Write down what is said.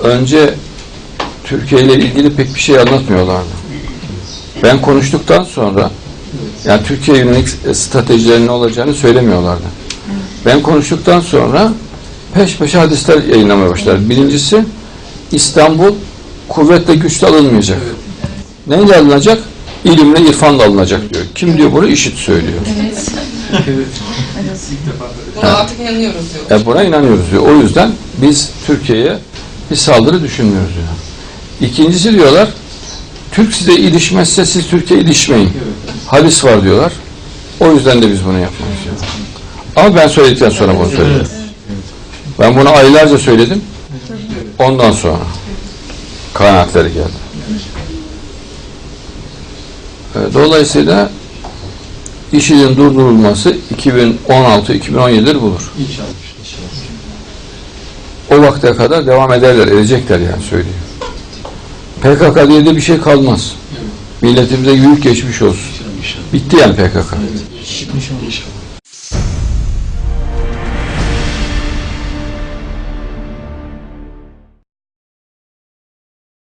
önce Türkiye ile ilgili pek bir şey anlatmıyorlardı. Ben konuştuktan sonra yani Türkiye yönelik stratejilerinin ne olacağını söylemiyorlardı. Ben konuştuktan sonra peş peşe hadisler yayınlamaya başladılar. Birincisi İstanbul kuvvetle güçle alınmayacak. Neyle alınacak? İlimle, irfanla alınacak diyor. Kim diyor bunu? İşit söylüyor. Buna artık inanıyoruz diyor. E buna inanıyoruz diyor. O yüzden biz Türkiye'ye bir saldırı düşünmüyoruz diyor. İkincisi diyorlar, Türk size ilişmezse siz Türkiye ilişmeyin. Hadis var diyorlar. O yüzden de biz bunu yapmayız diyor. Ama ben söyledikten sonra bunu söyledim. Ben bunu aylarca söyledim. Ondan sonra kanaatleri geldi. Dolayısıyla işin durdurulması 2016-2017'leri bulur. İnşallah. O vakte kadar devam ederler, edecekler yani söyleyeyim. PKK diye de bir şey kalmaz. Milletimize yük geçmiş olsun. Bitti yani PKK. İnşallah.